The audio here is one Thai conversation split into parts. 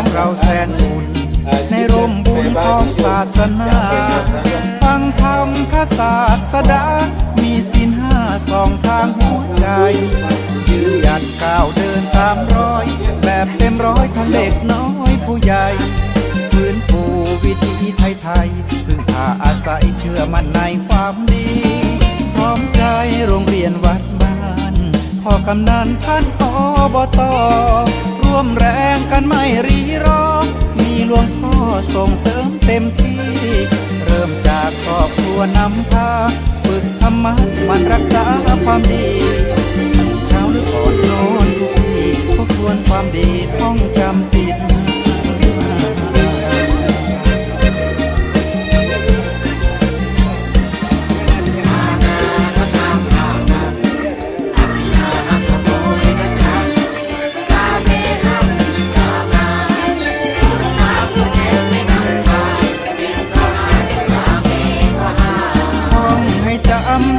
ของเราแสนอุ่นในร่มบุญของศาสนาฟังธรรมพระศาสดา มีศีลห้าสองทางหัวใจ ยืนหยัดก้าวเดินตามรอย แบบเต็มร้อยทั้งเด็กน้อยผู้ใหญ่ฟื้นฟูวิถีไทยๆพึ่งพาอาศัยเชื่อมั่นในความดี พร้อมใจโรงเรียนวัดบ้านพ่อกำนันท่านอบตร่วมแรงกันไม่รี ส่งเสริมเต็มที่ เริ่มจากครอบครัวนำพา ฝึกธรรมะมันรักษาความดี เช้าหรือก่อนนอนทุกทีทบทวนความดีท่องจำศีล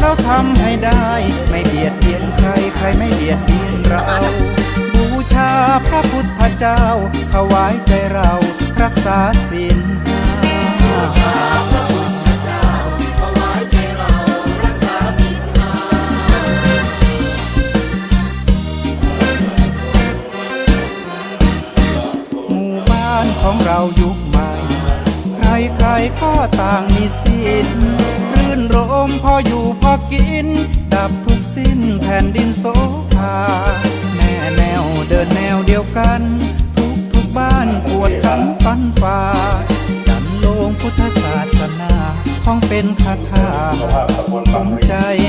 ำแล้วทำให้ได้ ไม่เบียดเบียนใครใครไม่เบียดเบียนเรา บูชาพระพุทธเจ้าถวายใจเรารักษาศีลห้าหมู่บ้านของเรายุคใหม่ ใครใครๆก็ต่างมีสิทธิ์ นรมพออยู่พอกิน ดับทุกสิ้นแผ่นดินโสภาแม่แนวเดินแนวเดียวกัน ทุกทุกๆบ้านปวดขันฟันฝ่าจันโลงพุทธศาสนา ท่องเป็นคาถาภาพตำบลบางภูมิรีใจให้ทุกคน